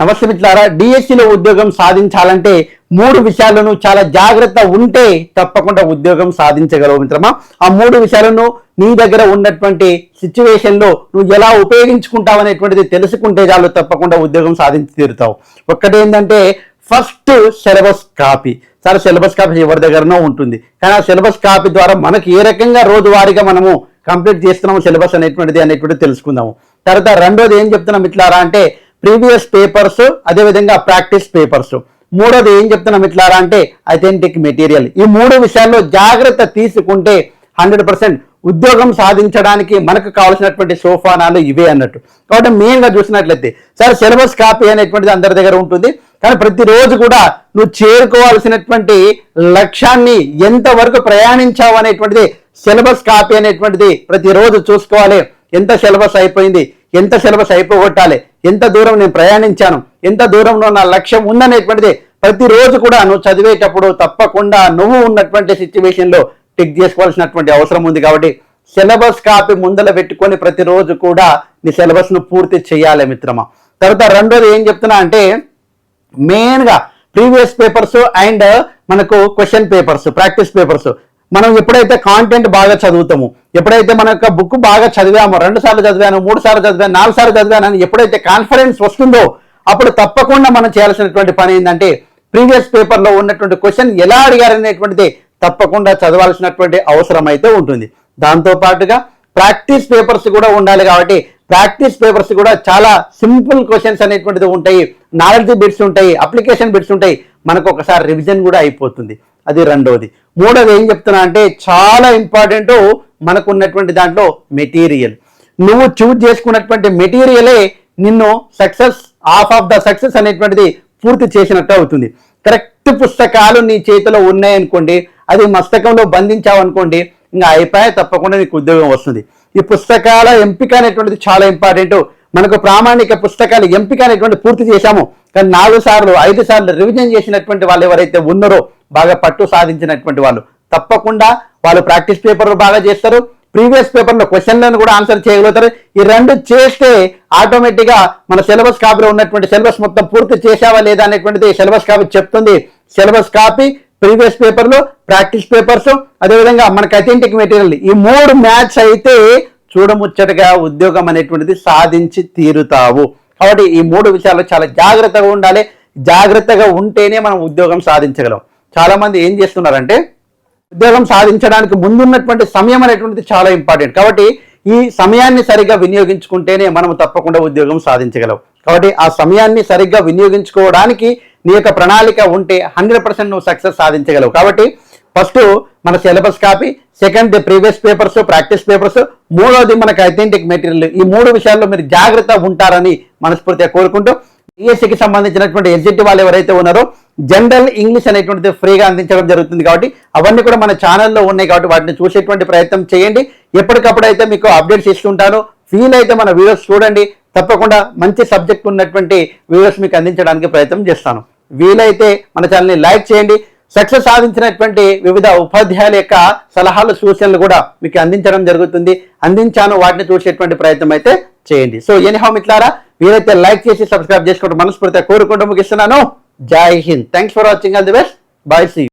నమస్తే మిత్రులారా డిఎస్సిలో ఉద్యోగం సాధించాలంటే మూడు విషయాలను చాలా జాగ్రత్త ఉంటే తప్పకుండా ఉద్యోగం సాధించగలవు మిత్రమా. ఆ మూడు విషయాలను నీ దగ్గర ఉన్నటువంటి సిచ్యువేషన్లో నువ్వు ఎలా ఉపయోగించుకుంటావు అనేటువంటిది తెలుసుకుంటే చాలు తప్పకుండా ఉద్యోగం సాధించి తీరుతావు. ఒక్కటి ఏంటంటే ఫస్ట్ సిలబస్ కాపీ. చాలా సిలబస్ కాపీ ఎవరి దగ్గరనో ఉంటుంది. కానీ ఆ సిలబస్ కాపీ ద్వారా మనకి ఏ రకంగా రోజువారీగా మనము కంప్లీట్ చేస్తున్నాము సిలబస్ అనేటువంటిది అనేటువంటిది తెలుసుకుందాము. తర్వాత రెండోది ఏం చెప్తున్నాం ఇట్లారా అంటే ప్రీవియస్ పేపర్స్ అదేవిధంగా ప్రాక్టీస్ పేపర్స్. మూడోది ఏం చెప్తున్నాం ఇట్లారా అంటే అథెంటిక్ మెటీరియల్ ఈ మూడు విషయాల్లో జాగ్రత్త తీసుకుంటే హండ్రెడ్ పర్సెంట్ ఉద్యోగం సాధించడానికి మనకు కావాల్సినటువంటి సోఫానాలు ఇవే అన్నట్టు. కాబట్టి మెయిన్గా చూసినట్లయితే సరే సిలబస్ కాపీ అనేటువంటిది అందరి దగ్గర ఉంటుంది. కానీ ప్రతిరోజు కూడా నువ్వు చేరుకోవాల్సినటువంటి లక్ష్యాన్ని ఎంతవరకు ప్రయాణించావు అనేటువంటిది సిలబస్ కాపీ అనేటువంటిది ప్రతిరోజు చూసుకోవాలి. ఎంత సిలబస్ అయిపోయింది ఎంత సిలబస్ అయిపోగొట్టాలి ఎంత దూరం నేను ప్రయాణించాను? ఎంత దూరంలో నా లక్ష్యం ఉందనేటువంటిది ప్రతిరోజు కూడా నువ్వు చదివేటప్పుడు తప్పకుండా నువ్వు ఉన్నటువంటి సిచ్యువేషన్లో టిక్ చేసుకోవాల్సినటువంటి అవసరం ఉంది కాబట్టి సిలబస్ కాపీ ముందల పెట్టుకొని ప్రతిరోజు కూడా నీ సిలబస్ను పూర్తి చేయాలి మిత్రమా. తర్వాత రెండోది ఏం చెప్తున్నా అంటే మెయిన్గా ప్రీవియస్ పేపర్స్ అండ్ మనకు క్వశ్చన్ పేపర్స్ ప్రాక్టీస్ పేపర్స్ మనం ఎప్పుడైతే కాంటెంట్ బాగా చదువుతాము ఎప్పుడైతే మన యొక్క బుక్ బాగా చదివామో రెండు సార్లు చదివాను మూడు సార్లు చదివాను నాలుగు సార్లు చదివాను అని ఎప్పుడైతే కాన్ఫిడెన్స్ వస్తుందో అప్పుడు తప్పకుండా మనం చేయాల్సినటువంటి పని ఏంటంటే ప్రీవియస్ పేపర్లో ఉన్నటువంటి క్వశ్చన్ ఎలా అడిగారనేటువంటిది తప్పకుండా చదవాల్సినటువంటి అవసరం అయితే ఉంటుంది. దాంతో పాటుగా ప్రాక్టీస్ పేపర్స్ కూడా ఉండాలి కాబట్టి ప్రాక్టీస్ పేపర్స్ కూడా చాలా సింపుల్ క్వశ్చన్స్ అనేటువంటిది ఉంటాయి. నాలెడ్జ్ బిట్స్ ఉంటాయి అప్లికేషన్ బిట్స్ ఉంటాయి. మనకు ఒకసారి రివిజన్ కూడా అయిపోతుంది. అది రెండవది. మూడవది ఏం చెప్తున్నా అంటే చాలా ఇంపార్టెంట్ మనకు ఉన్నటువంటి దాంట్లో మెటీరియల్ నువ్వు చూజ్ చేసుకున్నటువంటి మెటీరియలే నిన్ను success half of the success అనేటువంటిది పూర్తి చేసినట్టు అవుతుంది. కరెక్ట్ పుస్తకాలు నీ చేతిలో ఉన్నాయనుకోండి అది మస్తకంలో బంధించావనుకోండి ఇంకా అయిపోయా తప్పకుండా నీకు ఉద్యోగం వస్తుంది. ఈ పుస్తకాల ఎంపిక అనేటువంటిది చాలా ఇంపార్టెంట్ మనకు ప్రామాణిక పుస్తకాలు ఎంపిక అనేటువంటి పూర్తి చేశాము. కానీ నాలుగు సార్లు ఐదు సార్లు రివిజన్ చేసినటువంటి వాళ్ళు ఎవరైతే ఉన్నారో బాగా పట్టు సాధించినటువంటి వాళ్ళు. తప్పకుండా వాళ్ళు ప్రాక్టీస్ పేపర్లు బాగా చేస్తారు. ప్రీవియస్ పేపర్లో క్వశ్చన్లను కూడా ఆన్సర్ చేయగలుగుతారు. ఈ రెండు చేస్తే ఆటోమేటిక్గా మన సిలబస్ కాపీలో ఉన్నటువంటి సిలబస్ మొత్తం పూర్తి చేశావా లేదా అనేటువంటిది సిలబస్ కాపీ చెప్తుంది. సిలబస్ కాపీ ప్రీవియస్ పేపర్లు ప్రాక్టీస్ పేపర్స్ అదేవిధంగా మనకి అథెంటిక్ మెటీరియల్ ఈ మూడు మ్యాచ్ అయితే చూడముచ్చటగా ఉద్యోగం అనేటువంటిది సాధించి తీరుతావు. కాబట్టి ఈ మూడు విషయాల్లో చాలా జాగ్రత్తగా ఉండాలి. జాగ్రత్తగా ఉంటేనే మనం ఉద్యోగం సాధించగలం. చాలామంది ఏం చేస్తున్నారంటే ఉద్యోగం సాధించడానికి ముందున్నటువంటి సమయం అనేటువంటిది చాలా ఇంపార్టెంట్. కాబట్టి ఈ సమయాన్ని సరిగ్గా వినియోగించుకుంటేనే మనం తప్పకుండా ఉద్యోగం సాధించగలం. కాబట్టి ఆ సమయాన్ని సరిగ్గా వినియోగించుకోవడానికి నీ యొక్క ప్రణాళిక ఉంటే హండ్రెడ్ పర్సెంట్ నువ్వు సక్సెస్ సాధించగలవు. కాబట్టి ఫస్ట్ మన syllabus copy second previous papers practice papers మూడోది మనకు ఐథెంటిక్ మెటీరియల్ ఈ మూడు విషయాల్లో మీరు జాగ్రత్త ఉంటారని మనస్ఫూర్తిగా కోరుకుంటూ డిఎస్సికి సంబంధించినటువంటి ఎగ్జిట్ వాళ్ళు ఎవరైతే ఉన్నారో జనరల్ ఇంగ్లీష్ అనేటువంటిది ఫ్రీగా అందించడం జరుగుతుంది కాబట్టి అవన్నీ కూడా మన ఛానల్లో ఉన్నాయి కాబట్టి వాటిని చూసేటువంటి ప్రయత్నం చేయండి. ఎప్పటికప్పుడు అయితే మీకు అప్డేట్స్ ఇస్తుంటాను ఫీల్ అయితే మన వీడియోస్ చూడండి. తప్పకుండా మంచి సబ్జెక్ట్ ఉన్నటువంటి వీడియోస్ మీకు అందించడానికి ప్రయత్నం చేస్తాను. వీలైతే మన ఛానల్ని లైక్ చేయండి. సక్సెస్ సాధించినటువంటి వివిధ ఉపాధ్యాయుల యొక్క సలహాలు సూచనలు కూడా మీకు అందించడం జరుగుతుంది. అందించాను వాటిని చూసేటువంటి ప్రయత్నం అయితే చేయండి. సో ఎనీహౌ మిట్లారా వీలైతే లైక్ చేసి సబ్స్క్రైబ్ చేసుకోవడం మనస్ఫూర్తిగా కోరుకుంటూ ముగిస్తున్నాను. Jai Hind. Thanks for watching all the best bye see